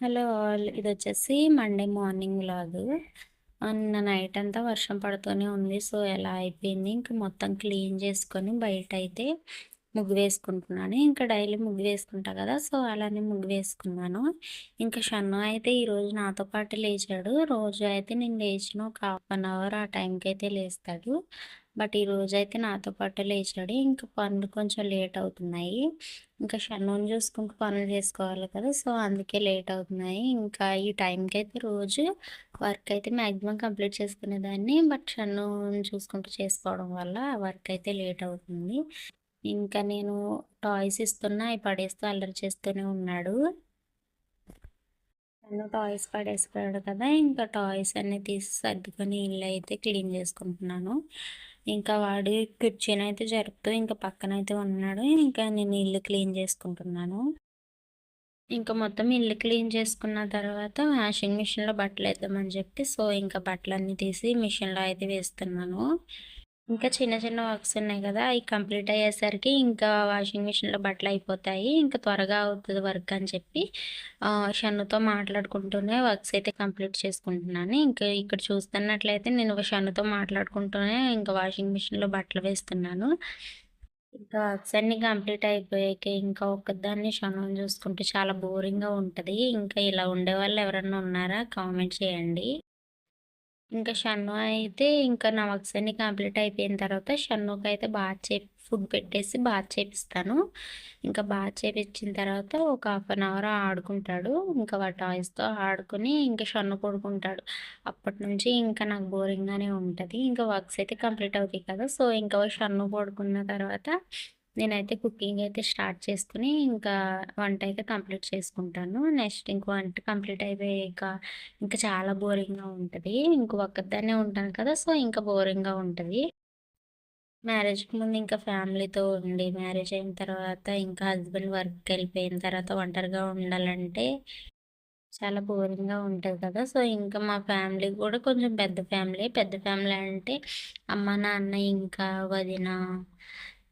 Hello all. ఇది వచ్చేసి Monday morning vlog నిన్న నైట్ అంతా వర్షం పడుతూనే ఉంది. సో ఎలా అయిపోయింది? ఇంకా మొత్తం క్లీన్ చేసుకొని బయట అయితే ముగ్గు వేసుకుంటున్నాను. ఇంకా డైలీ ముగ్గు వేసుకుంటా కదా? సో అలానే ముగ్గు వేసుకున్నాను. ఇంకా షన్ను అయితే ఈరోజు నాతో పాటు లేచాడు. రోజు అయితే నేను లేచిన ఒక హాఫ్ అన్ అవర్ ఆ టైంకి అయితే లేస్తాడు. బట్ ఈ రోజు అయితే నాతో పాటు లేచాడు. ఇంకా పనులు కొంచెం లేట్ అవుతున్నాయి. ఇంకా షన్నుని చూసుకుంటూ పనులు చేసుకోవాలి కదా సో అందుకే లేట్ అవుతున్నాయి. ఇంకా ఈ టైంకి అయితే రోజు వర్క్ అయితే మ్యాక్సిమం కంప్లీట్ చేసుకునేదాన్ని. బట్ షన్ను చూసుకుంటూ చేసుకోవడం వల్ల వర్క్ అయితే లేట్ అవుతుంది. ఇంకా నేను టాయ్స్ ఇస్తున్నా అవి పడేస్తూ అల్లరి చేస్తూనే ఉన్నాడు. నన్ను టాయ్స్ పడేసుకున్నాడు కదా ఇంకా టాయ్స్ అన్నీ తీసి సర్దుకొని ఇల్లు అయితే క్లీన్ చేసుకుంటున్నాను. ఇంకా వాడు కిచెన్ అయితే జరుపుతూ ఇంకా పక్కన అయితే ఉన్నాడు. ఇంకా నేను ఇల్లు క్లీన్ చేసుకుంటున్నాను. ఇంకా మొత్తం ఇల్లు క్లీన్ చేసుకున్న తర్వాత వాషింగ్ మిషన్లో బట్టలు వేద్దామని చెప్పి సో ఇంకా బట్టలన్నీ తీసి మిషన్లో అయితే వేస్తున్నాను. ఇంకా చిన్న చిన్న వర్క్స్ ఉన్నాయి కదా అవి కంప్లీట్ అయ్యేసరికి ఇంకా వాషింగ్ మిషన్లో బట్టలు అయిపోతాయి. ఇంకా త్వరగా అవుతుంది వర్క్ అని చెప్పి షన్నుతో మాట్లాడుకుంటూనే వర్క్స్ అయితే కంప్లీట్ చేసుకుంటున్నాను. ఇంకా ఇక్కడ చూస్తున్నట్లయితే నేను షన్నుతో మాట్లాడుకుంటూనే ఇంకా వాషింగ్ మిషన్లో బట్టలు వేస్తున్నాను. ఇంకా వర్క్స్ అన్ని కంప్లీట్ అయిపోయాక ఇంకా ఒక్కదాన్ని క్షణం చూసుకుంటే చాలా బోరింగ్గా ఉంటుంది. ఇంకా ఇలా ఉండే వాళ్ళు ఎవరన్నా ఉన్నారా? కామెంట్ చేయండి. ఇంకా షన్ను అయితే ఇంకా నా వర్క్స్ అన్ని కంప్లీట్ అయిపోయిన తర్వాత షన్నుకి అయితే బాత్ చే ఫుడ్ పెట్టేసి బాత్ చేపిస్తాను. ఇంకా బాత్ చేపించిన తర్వాత ఒక హాఫ్ అన్ అవర్ ఆడుకుంటాడు. ఇంకా వాటి టాయ్స్తో ఆడుకుని ఇంకా షన్ను పడుకుంటాడు. అప్పటి నుంచి ఇంకా నాకు బోరింగ్గానే ఉంటుంది. ఇంకా వర్క్స్ అయితే కంప్లీట్ అవుతాయి కదా. సో ఇంకా షన్ను పడుకున్న తర్వాత నేనైతే కుకింగ్ అయితే స్టార్ట్ చేసుకుని ఇంకా వంట అయితే కంప్లీట్ చేసుకుంటాను. నెక్స్ట్ ఇంకో వంట కంప్లీట్ అయిపోయాక ఇంకా చాలా బోరింగ్గా ఉంటుంది. ఇంక ఒక్కదాన్నే ఉంటాను కదా సో ఇంకా బోరింగ్గా ఉంటుంది. మ్యారేజ్కి ముందు ఇంకా ఫ్యామిలీతో ఉండి మ్యారేజ్ అయిన తర్వాత ఇంకా హస్బెండ్ వర్క్కి వెళ్ళిపోయిన తర్వాత ఒంటరిగా ఉండాలంటే చాలా బోరింగ్గా ఉంటుంది కదా. సో ఇంకా మా ఫ్యామిలీ కూడా కొంచెం పెద్ద ఫ్యామిలీ. పెద్ద ఫ్యామిలీ అంటే అమ్మ నాన్న ఇంకా వదిన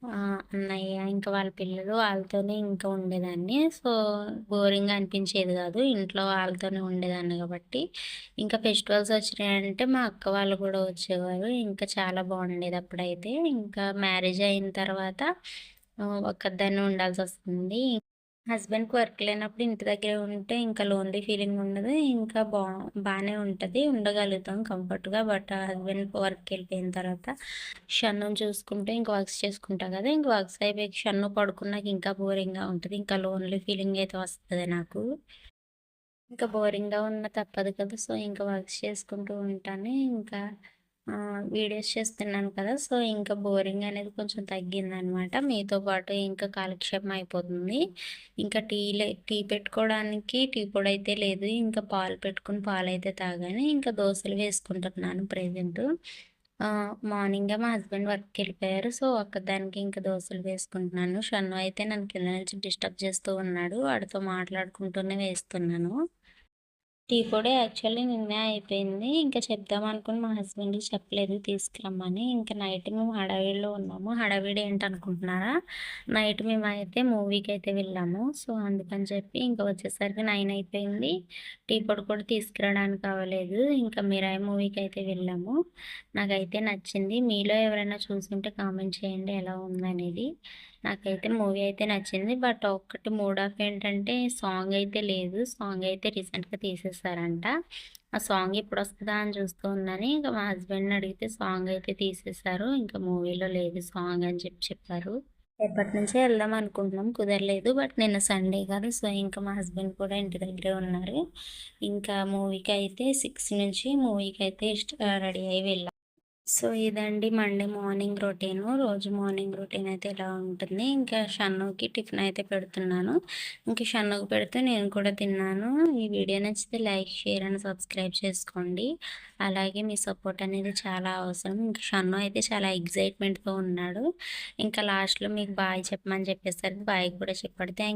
అన్నయ్య ఇంకా వాళ్ళ పిల్లలు వాళ్ళతోనే ఇంకా ఉండేదాన్ని. సో బోరింగ్ అనిపించేది కాదు. ఇంట్లో వాళ్ళతోనే ఉండేదాన్ని కాబట్టి. ఇంకా ఫెస్టివల్స్ వచ్చినాయంటే మా అక్క వాళ్ళు కూడా వచ్చేవారు. ఇంకా చాలా బాగుండేది అప్పుడైతే. ఇంకా మ్యారేజ్ అయిన తర్వాత ఒక్కదాన్ని ఉండాల్సి వస్తుంది. హస్బెండ్కి వర్క్ లేనప్పుడు ఇంటి దగ్గర ఉంటే ఇంకా లోన్లీ ఫీలింగ్ ఉండదు ఇంకా బా బాగానే ఉంటుంది. ఉండగలుగుతాం కంఫర్ట్గా బట్ హస్బెండ్ వర్క్కి వెళ్ళిపోయిన తర్వాత షన్ను చూసుకుంటే ఇంకా వర్క్స్ చేసుకుంటాం కదా ఇంకా వర్క్స్ అయిపోయి షన్ను పడుకున్నాక ఇంకా బోరింగ్గా ఉంటుంది. ఇంకా లోన్లీ ఫీలింగ్ అయితే వస్తుంది నాకు. ఇంకా బోరింగ్గా ఉన్న తప్పదు కదా సో ఇంకా వర్క్స్ చేసుకుంటూ ఉంటాను. ఇంకా వీడియోస్ చేస్తున్నాను కదా. సో ఇంకా బోరింగ్ అనేది కొంచెం తగ్గిందనమాట. మీతో పాటు ఇంకా కాలక్షేపం అయిపోతుంది. ఇంకా టీలే టీ పెట్టుకోవడానికి టీ పొడి అయితే లేదు. ఇంకా పాలు పెట్టుకుని పాలు అయితే తాగాను. ఇంకా దోశలు వేసుకుంటున్నాను ప్రజెంట్. మార్నింగే మా హస్బెండ్ వర్క్కి వెళ్ళిపోయారు. సో ఒక్కదానికి ఇంకా దోశలు వేసుకుంటున్నాను. షన్ను అయితే నన్ను కింద నుంచి డిస్టర్బ్ చేస్తూ ఉన్నాడు. వాడితో మాట్లాడుకుంటూనే వేస్తున్నాను. టీ పొడి యాక్చువల్లీ నిన్నే అయిపోయింది. ఇంకా చెప్దాం అనుకుని మా హస్బెండ్కి చెప్పలేదు తీసుకురమ్మని. ఇంకా నైట్ మేము హడావిడిలో ఉన్నాము. హడావిడి ఏంటనుకుంటున్నారా? నైట్ మేము అయితే మూవీకి అయితే వెళ్ళాము. సో అందుకని చెప్పి ఇంకా వచ్చేసరికి నైన్ అయిపోయింది. టీ పొడి కూడా తీసుకురావడానికి అవ్వలేదు. ఇంకా మీరాయి మూవీకి అయితే వెళ్ళాము. నాకైతే నచ్చింది. మీలో ఎవరైనా చూసుంటే కామెంట్ చేయండి ఎలా ఉందనేది. నాకైతే మూవీ అయితే నచ్చింది. బట్ ఒక్కటి మూడ్ ఆఫ్ ఏంటంటే సాంగ్ అయితే లేదు. సాంగ్ అయితే రీసెంట్గా తీసేసారంట. ఆ సాంగ్ ఎప్పుడు వస్తుందా అని చూస్తూ ఉన్నాను ఇంకా మా హస్బెండ్ని అడిగితే సాంగ్ అయితే తీసేసారు. ఇంకా మూవీలో లేదు సాంగ్ అని చెప్పి చెప్పారు. ఎప్పటి నుంచే వెళ్దాం అనుకుంటున్నాం. కుదరలేదు. బట్ నిన్న సండే కాదు సో ఇంకా మా హస్బెండ్ కూడా ఇంటి దగ్గరే ఉన్నారు. ఇంకా మూవీకి అయితే సిక్స్ నుంచి మూవీకి అయితే రెడీ అయ్యి వెళ్ళాం. సో ఇదండి మండే మార్నింగ్ రొటీన్. రోజు మార్నింగ్ రొటీన్ అయితే ఇలా ఉంటుంది. ఇంకా షన్నుకి టిఫిన్ అయితే పెడుతున్నాను. ఇంకా షన్నుకి పెడితే నేను కూడా తిన్నాను. ఈ వీడియో నచ్చితే లైక్ షేర్ అండ్ సబ్స్క్రైబ్ చేసుకోండి. అలాగే మీ సపోర్ట్ అనేది చాలా అవసరం. ఇంకా షన్ను అయితే చాలా ఎగ్జైట్మెంట్తో ఉన్నాడు. ఇంకా లాస్ట్లో మీకు బాయ్ చెప్పమని చెప్పేసరికి బాయ్ కూడా చెప్పాడు. థ్యాంక్